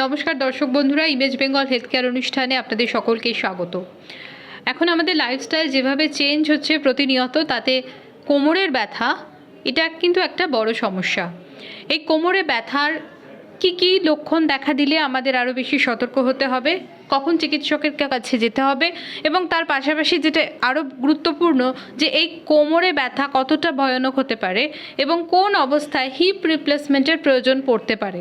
নমস্কার দর্শক বন্ধুরা ইমেজ বেঙ্গল হেলথ কেয়ার অনুষ্ঠানে আপনাদের সকলকে স্বাগত। এখন আমাদের লাইফস্টাইল যেভাবে চেঞ্জ হচ্ছে প্রতিনিয়ত, তাতে কোমরের ব্যথা, এটা কিন্তু একটা বড় সমস্যা। এই কোমরে ব্যথার কি কি লক্ষণ দেখা দিলে আমাদের আরও বেশি সতর্ক হতে হবে? কখন চিকিৎসকের কাছে যেতে হবে এবং তার পাশাপাশি যেটা আরও গুরুত্বপূর্ণ যে এই কোমরে ব্যথা কতটা ভয়ানক হতে পারে এবং কোন অবস্থায় হিপ রিপ্লেসমেন্টের প্রয়োজন পড়তে পারে।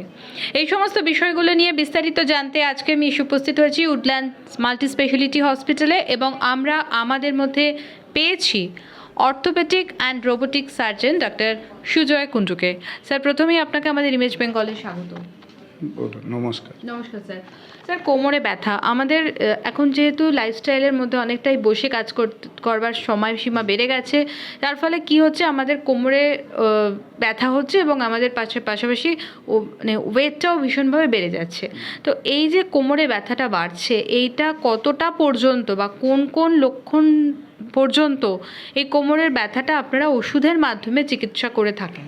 এই সমস্ত বিষয়গুলো নিয়ে বিস্তারিত জানতে আজকে আমি এসে উপস্থিত হয়েছি উডল্যান্ড মাল্টি স্পেশালিটি হসপিটালে এবং আমরা আমাদের মধ্যে পেয়েছি orthopaedic and robotic surgeon doctor Sujoy কুণ্ডুকে। Sir, প্রথমেই আপনাকে আমাদের ইমেজ বেঙ্গলে স্বাগত। বলুন নমস্কার। নমস্কার স্যার। স্যার কোমরে ব্যথা। আমাদের এখন যেহেতু লাইফস্টাইলের মধ্যে অনেকটাই বসে কাজ কর- করবার সময়সীমা বেড়ে গেছে তার ফলে কি হচ্ছে আমাদের কোমরে ব্যথা হচ্ছে এবং আমাদের পাশে পাশাপাশি মানে ওয়েটটাও ভীষণভাবে বেড়ে যাচ্ছে। তো এই যে কোমরে ব্যথাটা বাড়ছে এইটা কতটা পর্যন্ত বা কোন কোন লক্ষণ পর্যন্ত এই কোমরের ব্যথাটা আপনারা ওষুধের মাধ্যমে চিকিৎসা করে থাকেন?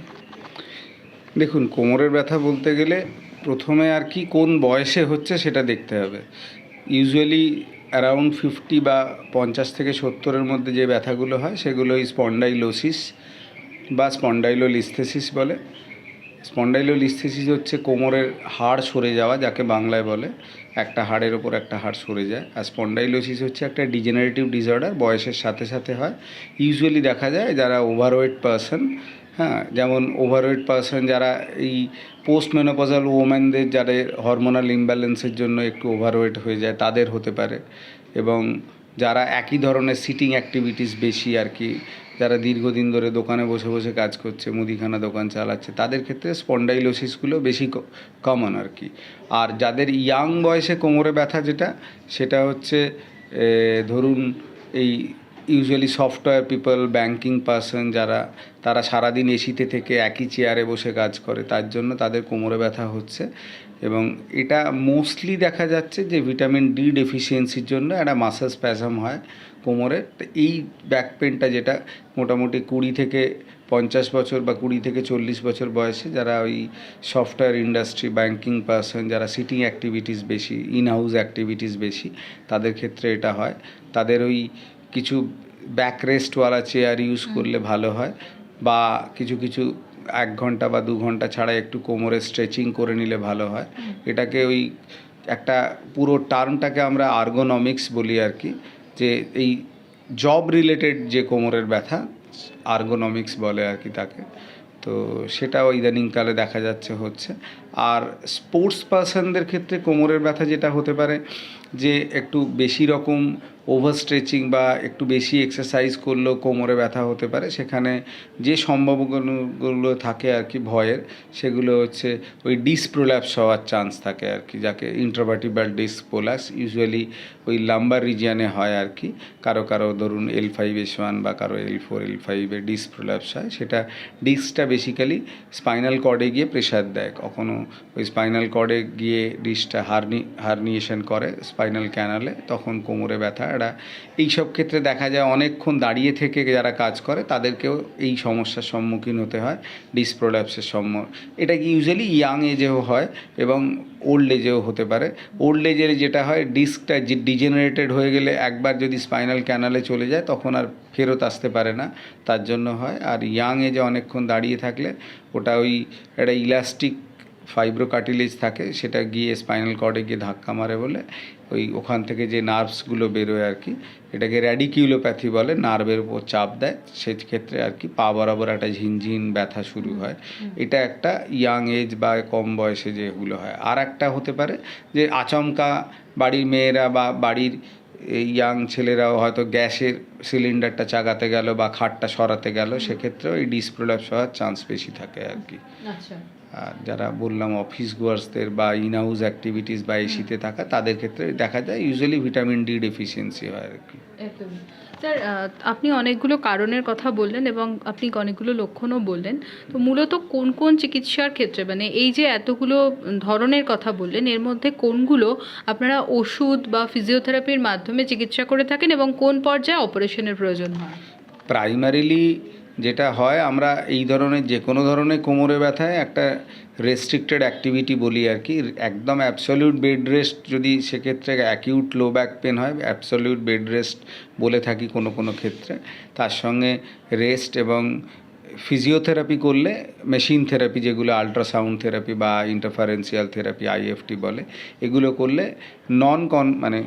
দেখুন কোমরের ব্যথা বলতে গেলে প্রথমে আর কি কোন বয়সে হচ্ছে সেটা দেখতে হবে। ইউজুয়ালি অ্যারাউন্ড ফিফটি বা পঞ্চাশ থেকে সত্তরের মধ্যে যে ব্যথাগুলো হয় সেগুলো স্পন্ডাইলোসিস বা স্পন্ডাইলোলিস্থেসিস বলে। স্পন্ডাইলোলিস্থেসিস হচ্ছে কোমরের হাড় সরে যাওয়া যাকে বাংলায় বলে। একটা হাড়ের ওপর একটা হাড় সরে যায়। আর স্পন্ডাইলোসিস হচ্ছে একটা ডিজেনারেটিভ ডিসঅর্ডার বয়সের সাথে সাথে হয়। ইউজুয়ালি দেখা যায় যারা ওভারওয়েট পারসন হ্যাঁ যেমন ওভারওয়েট পারসন যারা এই পোস্ট মেনোপজাল ওমেনদের যাদের হরমোনাল ইমব্যালেন্সের জন্য একটু ওভারওয়েট হয়ে যায়, তাদের হতে পারে। এবং যারা একই ধরনের সিটিং অ্যাক্টিভিটিস বেশি আর কি, যারা দীর্ঘদিন ধরে দোকানে বসে বসে কাজ করছে, মুদিখানা দোকান চালাচ্ছে, তাদের ক্ষেত্রে স্পন্ডাইলোসিসগুলো বেশি কমন আর কি। আর যাদের ইয়াং বয়সে কোমরে ব্যথা যেটা, সেটা হচ্ছে ধরুন এই usually software people banking person যারা, তারা সারাদিন এসিতে থেকে একই চেয়ারে বসে কাজ করে, তার জন্য তাদের কোমরে ব্যথা হচ্ছে। এবং এটা মোস্টলি দেখা যাচ্ছে যে ভিটামিন ডি ডেফিসিয়েন্সির জন্য একটা মাসাল স্প্যাজম হয় কোমরে। এই ব্যাক পেনটা যেটা মোটামুটি কুড়ি থেকে পঞ্চাশ বছর বা কুড়ি থেকে চল্লিশ বছর বয়সে যারা ওই সফটওয়্যার ইন্ডাস্ট্রি ব্যাংকিং পার্সন যারা সিটিং অ্যাক্টিভিটিস বেশি ইন হাউস অ্যাক্টিভিটিস বেশি, তাদের ক্ষেত্রে এটা হয়। তাদের ওই কিছু ব্যাক রেস্টওয়ালা চেয়ার ইউজ করলে ভালো হয় বা কিছু কিছু এক ঘণ্টা বা দু ঘণ্টা ছাড়া একটু কোমরে স্ট্রেচিং করে নিলে ভালো হয়। এটাকে ওই একটা পুরো টার্মটাকে আমরা আর্গোনমিক্স বলি আর কি যে এই জব রিলেটেড যে কোমরের ব্যথা আর্গোনমিক্স বলে আর কি তাকে। তো সেটাও ইদানিংকালে দেখা যাচ্ছে হচ্ছে। আর স্পোর্টস পার্সনদের ক্ষেত্রে কোমরের ব্যথা যেটা হতে পারে যে একটু বেশি রকম ওভার স্ট্রেচিং বা একটু বেশি এক্সারসাইজ করলেও কোমরে ব্যথা হতে পারে। সেখানে যে সম্ভাবনাগুলো থাকে আর কি ভয়ের, সেগুলো হচ্ছে ওই ডিসপ্রোল্যাপস হওয়ার চান্স থাকে আর কি, যাকে ইন্ট্রোভার্টিবাল ডিস্ক পোলাস ইউজুয়ালি ওই লাম্বার রিজিয়ানে হয় আর কি। কারও কারও ধরুন এল ফাইভ এস ওয়ান বা কারও এল ফোর এল ফাইভে ডিসপ্রোল্যাপস হয়। সেটা ডিস্কটা বেসিক্যালি স্পাইনাল কর্ডে গিয়ে প্রেশার দেয়। কখনো ওই স্পাইনাল কর্ডে গিয়ে ডিস্কটা হার্নি হার্নিয়েশন করে স্পাইনাল ক্যানালে তখন কোমরে ব্যথা এটা এইসব ক্ষেত্রে দেখা যায় অনেকক্ষণ দাঁড়িয়ে থেকে যারা কাজ করে, তাদেরকেও এই সমস্যার সম্মুখীন হতে হয় ডিসপ্রোল্যাপসের সম্ম, এটা ইউজুয়ালি ইয়াং এজেও হয় এবং ওল্ড এজেও হতে পারে। ওল্ড এজের যেটা হয় ডিস্কটা ডিজেনারেটেড হয়ে গেলে একবার যদি স্পাইনাল ক্যানালে চলে যায়, তখন আর ফেরত আসতে পারে না। তার জন্য হয়, আর ইয়াং এজে অনেকক্ষণ দাঁড়িয়ে থাকলে ওটা ওই একটা ইলাস্টিক ফাইব্রো কার্টিলেজ থাকে, সেটা গিয়ে স্পাইনাল কর্ডে গিয়ে ধাক্কা মারে বলে। ওই ওখান থেকে যে নার্ভসগুলো বেরোয় আর কি এটাকে র্যাডিকিউলোপ্যাথি বলে নার্ভের উপর চাপ দেয়। সেক্ষেত্রে আর কি পা বরাবর একটা ঝিনঝিন ব্যথা শুরু হয়। এটা একটা ইয়াং এজ বা কম বয়সে যেগুলো হয়। আর একটা হতে পারে যে আচমকা বাড়ির মেয়েরা বা বাড়ির ইয়াং ছেলেরাও হয়তো গ্যাসের সিলিন্ডারটা চাগাতে গেল বা খাটটা সরাতে গেল সেক্ষেত্রেও এই ডিসপ্রোল্যাপস হওয়ার চান্স বেশি থাকে আর কি। আচ্ছা। যারা বললাম অফিস গোয়ার্সদের বা ইন হাউস অ্যাক্টিভিটিস বা এসিতে থাকা তাদের ক্ষেত্রে দেখা যায় ইউজুয়ালি ভিটামিন ডি ডেফিসিয়েন্সি হয় আর কি। স্যার আপনি অনেকগুলো কারণের কথা বললেন এবং আপনি অনেকগুলো লক্ষণও বললেন। তো মূলত কোন কোন চিকিৎসার ক্ষেত্রে মানে এই যে এতগুলো ধরনের কথা বললেন এর মধ্যে কোনগুলো আপনারা ওষুধ বা ফিজিওথেরাপির মাধ্যমে চিকিৎসা করে থাকেন এবং কোন পর্যায়ে অপারেশনের প্রয়োজন হয়? প্রাইমারিলি যেটা হয়, আমরা এই ধরনের যে কোনো ধরনের কোমরে ব্যথায় একটা রেস্ট্রিক্টেড অ্যাক্টিভিটি বলি আর কি। একদম অ্যাবসলিউট বেড রেস্ট যদি সেক্ষেত্রে অ্যাকিউট লো ব্যাক পেন হয় অ্যাবসলিউট বেড রেস্ট বলে থাকি কোনো কোনো ক্ষেত্রে। তার সঙ্গে রেস্ট এবং ফিজিওথেরাপি করলে মেশিন থেরাপি যেগুলো আলট্রাসাউন্ড থেরাপি বা ইন্টারফারেন্সিয়াল থেরাপি আইএফটি বলে, এগুলো করলে নন কন মানে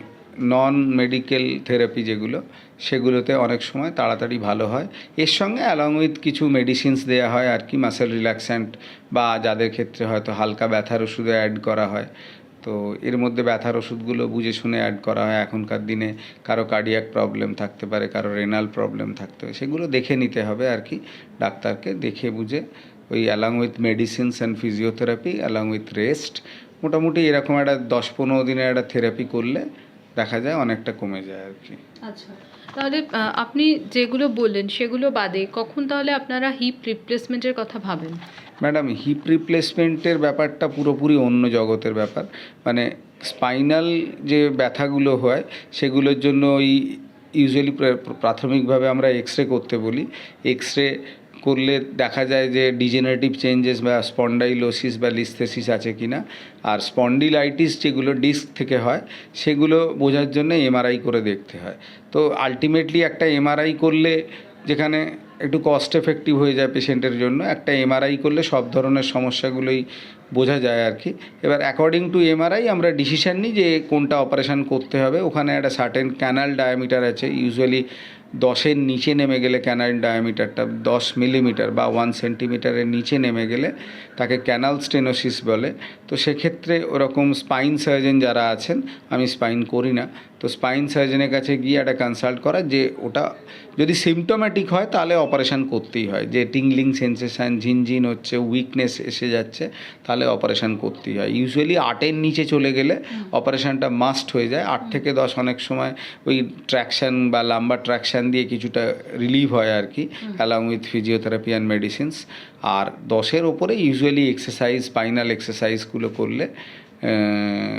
নন মেডিকেল থেরাপি যেগুলো, সেগুলোতে অনেক সময় তাড়াতাড়ি ভালো হয়। এর সঙ্গে অ্যালং উইথ কিছু মেডিসিনস দেওয়া হয় আর কি মাসেল রিল্যাক্স্যান্ট বা যাদের ক্ষেত্রে হয়তো হালকা ব্যথার ওষুধে অ্যাড করা হয়। তো এর মধ্যে ব্যথার ওষুধগুলো বুঝে শুনে অ্যাড করা হয়। এখনকার দিনে কারও কার্ডিয়াক প্রবলেম থাকতে পারে, কারও রেনাল প্রবলেম থাকতে পারে, সেগুলো দেখে নিতে হবে আর কি, ডাক্তারকে দেখে বুঝে। ওই along with medicines and physiotherapy along with rest মোটামুটি এরকম একটা দশ পনেরো দিনের একটা থেরাপি করলে দেখা যায় অনেকটা কমে যায় আর কি আচ্ছা তাহলে আপনি যেগুলো বললেন সেগুলো বাদে কখন তাহলে আপনারা হিপ রিপ্লেসমেন্টের কথা ভাবেন? ম্যাডাম হিপ রিপ্লেসমেন্টের ব্যাপারটা পুরোপুরি অন্য জগতের ব্যাপার। মানে স্পাইনাল যে ব্যথাগুলো হয় সেগুলোর জন্য ওই ইউজুয়ালি প্রাথমিকভাবে আমরা এক্স রে করতে বলি। এক্স রে করলে দেখা যায় যে ডিজেনারেটিভ চেঞ্জেস বা স্পন্ডাইলোসিস বা লিস্থেসিস আছে কি না আর স্পন্ডিলাইটিস যেগুলো ডিস্ক থেকে হয়, সেগুলো বোঝার জন্য এমআরআই করে দেখতে হয়। তো আলটিমেটলি একটা এমআরআই করলে যেখানে একটু কস্ট এফেক্টিভ হয়ে যায় পেশেন্টের জন্য, একটা এমআরআই করলে সব ধরনের সমস্যাগুলোই বোঝা যায় আর কি। এবার অ্যাকর্ডিং টু এমআরআই আমরা ডিসিশান নিই যে কোনটা অপারেশন করতে হবে। ওখানে একটা সার্টেন ক্যানাল ডায়ামিটার আছে ইউজুয়ালি দশের নিচে নেমে গেলে ক্যানাল ডায়ামিটারটা দশ মিলিমিটার বা ওয়ান সেন্টিমিটারের নিচে নেমে গেলে তাকে ক্যানাল স্টেনোসিস বলে। তো সেক্ষেত্রে ওরকম স্পাইন সার্জন যারা আছেন, আমি স্পাইন করি না তো স্পাইন সার্জনের কাছে গিয়ে একটা কনসাল্ট করা যে ওটা যদি সিমটোম্যাটিক হয় তাহলে অপারেশন করতেই হয়। যে টিংলিং সেন্সেশন ঝিনঝিন হচ্ছে উইকনেস এসে যাচ্ছে, তাহলে অপারেশান করতেই হয়। ইউজুয়ালি আটের নিচে চলে গেলে অপারেশনটা মাস্ট হয়ে যায়। আট থেকে দশ অনেক সময় ওই ট্র্যাকশন বা লাম্বার ট্র্যাকশন দিয়ে কিছুটা রিলিভ হয় আর কি along with physiotherapy and medicines আর দশের ওপরে ইউজুয়ালি এক্সারসাইজ স্পাইনাল এক্সারসাইজগুলো করলে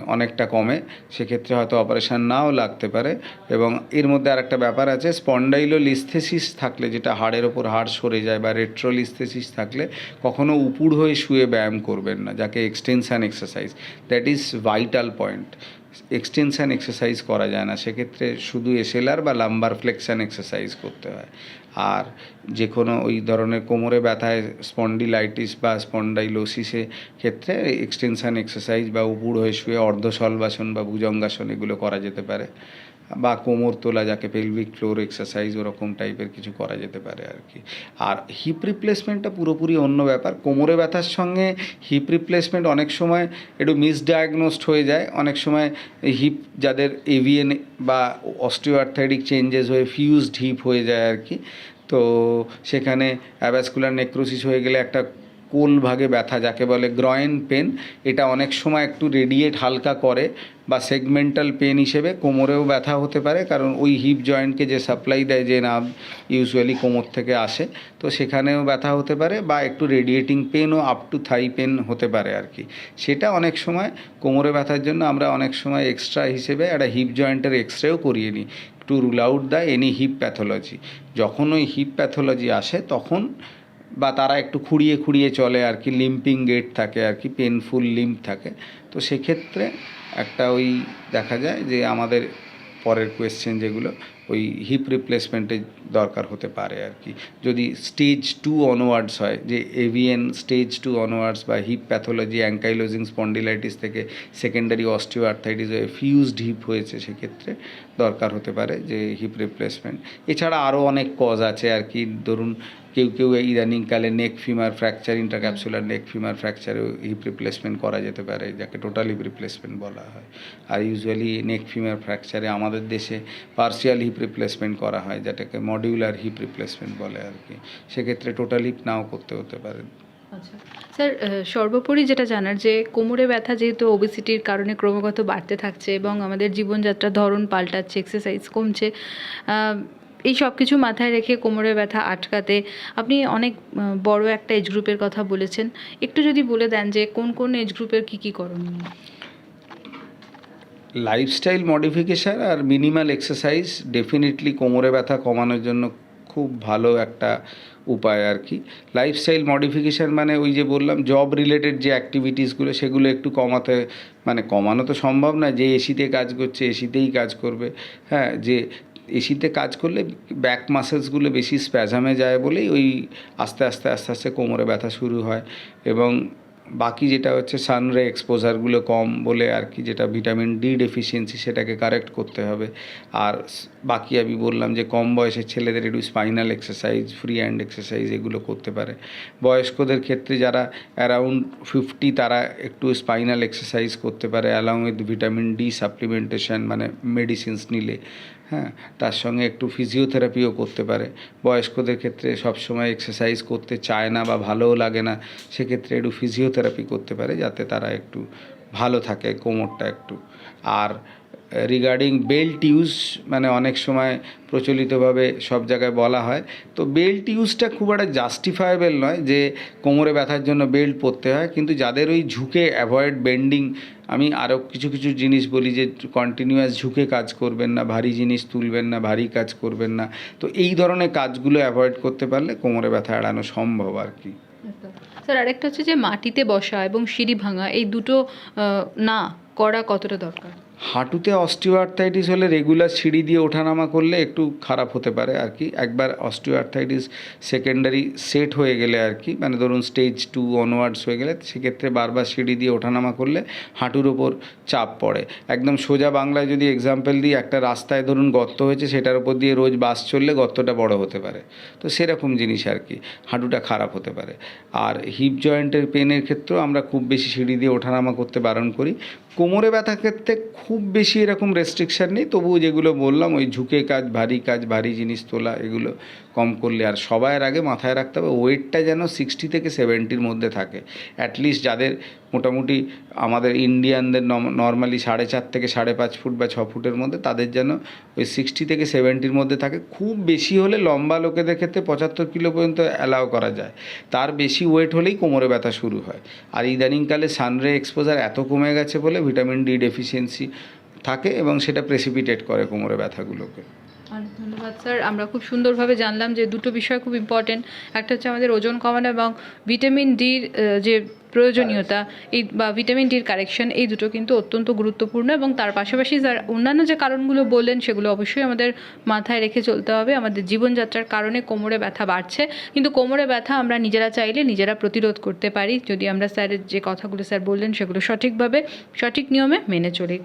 অনেকটা কমে। সেক্ষেত্রে হয়তো অপারেশন নাও লাগতে পারে। এবং এর মধ্যে আর একটা ব্যাপার আছে স্পন্ডাইলো লিস্থেসিস থাকলে, যেটা হাড়ের ওপর হাড় সরে যায় বা রেট্রোলিস্থেসিস থাকলে, কখনো উপুড় হয়ে শুয়ে ব্যায়াম করবেন না, যাকে extension exercise that is vital point extension exercise করা যায় না। সেক্ষেত্রে শুধু এসএলআর বা লাম্বার ফ্লেকশান এক্সারসাইজ করতে হয়। আর যে কোনো ওই ধরনের কোমরে ব্যথায় স্পন্ডিলাইটিস বা স্পন্ডাইলোসিসের ক্ষেত্রে এক্সটেনশান এক্সারসাইজ বা উপুড় হয়ে শুয়ে অর্ধসলবাসন বা ভুজঙ্গাসন এগুলো করা যেতে পারে। বা কোমর তোলা যাকে পেলভিক ফ্লোর এক্সারসাইজ ওরকম টাইপের কিছু করা যেতে পারে আর কি। আর হিপ রিপ্লেসমেন্টটা পুরোপুরি অন্য ব্যাপার। কোমরে ব্যথার সঙ্গে হিপ রিপ্লেসমেন্ট অনেক সময় একটু মিসডায়াগনোসড হয়ে যায়। অনেক সময় হিপ যাদের এভিএন বা অস্টিওআর্থাইটিক চেঞ্জেস হয়ে ফিউজড হিপ হয়ে যায় আর কি। তো সেখানে অ্যাভাসকুলার নেক্রোসিস হয়ে গেলে একটা কোল ভাগে ব্যথা যাকে বলে গ্রয়েন পেন এটা অনেক সময় একটু রেডিয়েট হালকা করে বা সেগমেন্টাল পেন হিসেবে কোমরেও ব্যথা হতে পারে, কারণ ওই হিপ জয়েন্টকে যে সাপ্লাই দেয় যে নাম ইউজুয়ালি কোমর থেকে আসে, তো সেখানেও ব্যথা হতে পারে বা একটু রেডিয়েটিং পেনও আপ টু থাই পেন হতে পারে আর কি। সেটা অনেক সময় কোমরে ব্যথার জন্য আমরা অনেক সময় এক্সট্রা হিসেবে একটা হিপ জয়েন্টের এক্স রেও করিয়ে নিই। To rule out the any hip pathology যখন ওই হিপ প্যাথোলজি আসে, তখন বা তারা একটু খুঁড়িয়ে খুঁড়িয়ে চলে আর কি লিম্পিং গেট থাকে আর কি পেনফুল লিম্প থাকে। তো সেক্ষেত্রে একটা ওই দেখা যায় যে আমাদের পরের কোয়েশ্চেন যেগুলো, ওই হিপ রিপ্লেসমেন্টের দরকার হতে পারে আর কি। যদি স্টেজ টু অনওয়ার্ডস হয়, যে এভিএন স্টেজ টু অনওয়ার্ডস বা হিপ প্যাথোলজি অ্যাঙ্কাইলোজিং স্পন্ডিলাইটিস থেকে সেকেন্ডারি অস্টিও আর্থাইটিস হয়ে ফিউজড হিপ হয়েছে, সেক্ষেত্রে দরকার হতে পারে যে হিপ রিপ্লেসমেন্ট এছাড়া আরও অনেক কজ আছে আর কি। ধরুন কেউ কেউ ইদানিংকালে neck femur fracture intercapsular neck femur ফ্র্যাকচারেও hip replacement করা যেতে পারে, যাকে টোটাল হিপ রিপ্লেসমেন্ট বলা হয়। আর ইউজুয়ালি নেক ফিমার ফ্র্যাকচারে আমাদের দেশে পার্সিয়াল হিপ রিপ্লেসমেন্ট করা হয়, যেটাকে মডিউলার হিপ রিপ্লেসমেন্ট বলে আর কি। সেক্ষেত্রে টোটাল হিপ নাও করতে হতে পারে। আচ্ছা। স্যার সর্বোপরি যেটা জানার যে কোমরে ব্যথা যেহেতু ওবেসিটির কারণে ক্রমাগত বাড়তে থাকছে এবং আমাদের জীবনযাত্রার ধরন পাল্টাচ্ছে এক্সারসাইজ কমছে এই সব কিছু মাথায় রেখে কোমরে ব্যথা আটকাতে আপনি অনেক বড় একটা এজ গ্রুপের কথা বলেছেন। একটু যদি বলে দেন যে কোন কোন এজ গ্রুপের কী কী করণীয়? লাইফস্টাইল মডিফিকেশান আর মিনিমাল এক্সারসাইজ ডেফিনেটলি কোমরে ব্যথা কমানোর জন্য খুব ভালো একটা উপায় আর কি। লাইফস্টাইল মডিফিকেশান মানে ওই যে বললাম জব রিলেটেড যে অ্যাক্টিভিটিসগুলো সেগুলো একটু কমাতে মানে কমানো তো সম্ভব না, যে এসিতে কাজ করছে এসিতেই কাজ করবে। হ্যাঁ যে এসিতে কাজ করলে ব্যাক মাসেলসগুলো বেশি স্প্যাজামে যায় বলেই ওই আস্তে আস্তে আস্তে আস্তে কোমরে ব্যথা শুরু হয়। এবং বাকি যেটা হচ্ছে সানরে এক্সপোজারগুলো কম বলে আর কি যেটা ভিটামিন ডি ডেফিসিয়েন্সি সেটাকে কারেক্ট করতে হবে। আর বাকি আমি বললাম যে কম বয়সের ছেলেদের একটু spinal exercise free hand exercise এগুলো করতে পারে। বয়স্কদের ক্ষেত্রে যারা অ্যারাউন্ড ফিফটি তারা একটু স্পাইনাল এক্সারসাইজ করতে পারে along with vitamin D supplementation মানে মেডিসিনস নিলে। হ্যাঁ তার সঙ্গে একটু ফিজিওথেরাপিও করতে পারে। বয়স্কদের ক্ষেত্রে সবসময় এক্সারসাইজ করতে চায় না বা ভালোও লাগে না, সেক্ষেত্রে একটু ফিজিওথেরাপি করতে পারে যাতে তারা একটু ভালো থাকে, কোমরটা একটু। আর রিগার্ডিং বেল্ট ইউজ মানে অনেক সময় প্রচলিতভাবে সব জায়গায় বলা হয়, তো বেল্ট ইউজটা খুব একটা জাস্টিফায়েবল নয় যে কোমরে ব্যথার জন্য বেল্ট পরতে হয়, কিন্তু যাদের ওই ঝুঁকে অ্যাভয়েড বেন্ডিং আমি আরও কিছু কিছু জিনিস বলি যে কন্টিনিউয়াস ঝুঁকে কাজ করবেন না, ভারী জিনিস তুলবেন না, ভারী কাজ করবেন না। তো এই ধরনের কাজগুলো অ্যাভয়েড করতে পারলে কোমরে ব্যথা এড়ানো সম্ভব আর কি। স্যার, আরেকটা হচ্ছে যে মাটিতে বসা এবং সিঁড়ি ভাঙা, এই দুটো না করা কতটা দরকার? হাঁটুতে অস্টিওআর্থাইটিস হলে রেগুলার সিঁড়ি দিয়ে ওঠানামা করলে একটু খারাপ হতে পারে আর কি। একবার অস্টিওআর্থাইটিস সেকেন্ডারি সেট হয়ে গেলে আর কি মানে ধরুন স্টেজ টু অনওয়ার্ডস হয়ে গেলে, সেক্ষেত্রে বারবার সিঁড়ি দিয়ে ওঠানামা করলে হাঁটুর ওপর চাপ পড়ে। একদম সোজা বাংলায় যদি এক্সাম্পল দিই, একটা রাস্তায় ধরুন গর্ত হয়েছে, সেটার উপর দিয়ে রোজ বাস চললে গর্তটা বড় হতে পারে। তো সেরকম জিনিস আর কি, হাঁটুটা খারাপ হতে পারে। আর হিপ জয়েন্টের পেনের ক্ষেত্রেও আমরা খুব বেশি সিঁড়ি দিয়ে ওঠানামা করতে বারণ করি। কোমরে ব্যথার ক্ষেত্রে খুব বেশি এরকম রেস্ট্রিকশান নেই। তবুও যেগুলো বললাম, ওই ঝুঁকে কাজ, ভারী কাজ, ভারী জিনিস তোলা, এগুলো কম করলে আর সবার আগে মাথায় রাখতে হবে ওয়েটটা যেন সিক্সটি থেকে সেভেন্টির মধ্যে থাকে। অ্যাটলিস্ট যাদের মোটামুটি আমাদের ইন্ডিয়ানদের নর্মালি সাড়ে চার থেকে সাড়ে পাঁচ ফুট বা ছ ফুটের মধ্যে, তাদের যেন ওই সিক্সটি থেকে সেভেন্টির মধ্যে থাকে। খুব বেশি হলে লম্বা লোকেদের ক্ষেত্রে পঁচাত্তর কিলো পর্যন্ত অ্যালাউ করা যায়। তার বেশি ওয়েট হলেই কোমরে ব্যথা শুরু হয়। আর ইদানিংকালে সানরে এক্সপোজার এত কমে গেছে বলে ভিটামিন ডি ডেফিসিয়েন্সি থাকে এবং সেটা প্রেসিপিটেট করে কোমরে ব্যথাগুলোকে। ধন্যবাদ স্যার আমরা খুব সুন্দরভাবে জানলাম যে দুটো বিষয় খুব ইম্পর্টেন্ট একটা হচ্ছে আমাদের ওজন কমানো এবং ভিটামিন ডির যে প্রয়োজনীয়তা এই বা ভিটামিন ডির কারেকশন এই দুটো কিন্তু অত্যন্ত গুরুত্বপূর্ণ এবং তার পাশাপাশি স্যার অন্যান্য যে কারণগুলো বললেন সেগুলো অবশ্যই আমাদের মাথায় রেখে চলতে হবে। আমাদের জীবনযাত্রার কারণে কোমরে ব্যথা বাড়ছে। কিন্তু কোমরে ব্যথা আমরা নিজেরা চাইলে নিজেরা প্রতিরোধ করতে পারি। যদি আমরা স্যারের যে কথাগুলো স্যার বললেন সেগুলো সঠিকভাবে সঠিক নিয়মে মেনে চলি।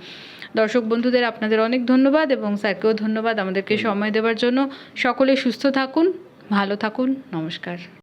দর্শক বন্ধুদের আপনাদের অনেক ধন্যবাদ এবং স্যারকেও ধন্যবাদ আমাদেরকে সময় দেওয়ার জন্য। সকলে সুস্থ থাকুন ভালো থাকুন। নমস্কার।